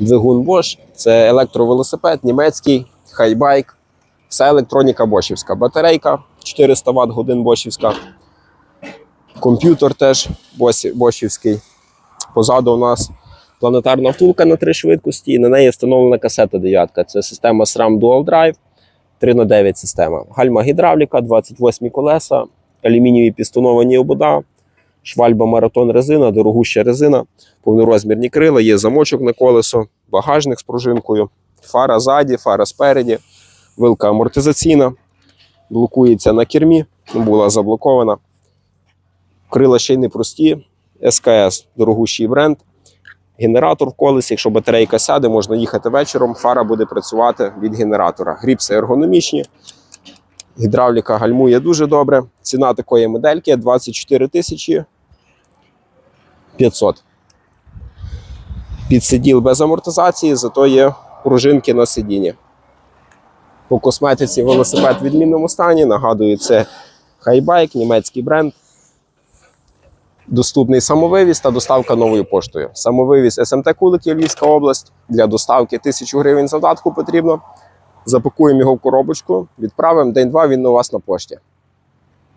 Двигун Bosch, це електровелосипед, німецький, хайбайк, все електроніка бошівська. Батарейка 400 Вт годин бошівська. Комп'ютер теж бошівський. Позаду у нас планетарна втулка на три швидкості, і на неї встановлена касета дев'ятка. Це система SRAM Dual Drive, 3 на 9 система. Гальма гідравліка, 28 колеса, алюмінієві пістоновані обода, швальба маратон резина, дорогуща резина, повнорозмірні крила, є замочок на колесо, багажник з пружинкою, фара ззаді, фара спереді, вилка амортизаційна, блокується на кермі, була заблокована. Крила ще й не прості. СКС дорогущий бренд. Генератор в колесі, якщо батарейка сяде, можна їхати вечором, фара буде працювати від генератора. Гріпси ергономічні. Гідравліка гальмує дуже добре. Ціна такої модельки 24 тисячі 500. Підсиділ без амортизації, зато є пружинки на сидінні. По косметиці велосипед в відмінному стані. Нагадую, це хайбайк, німецький бренд. Доступний самовивіз та доставка новою поштою. Самовивіз СМТ Куликів, Львівська область. Для доставки 1000 гривень задатку потрібно. Запакуємо його в коробочку, відправимо день-два, він у вас на пошті.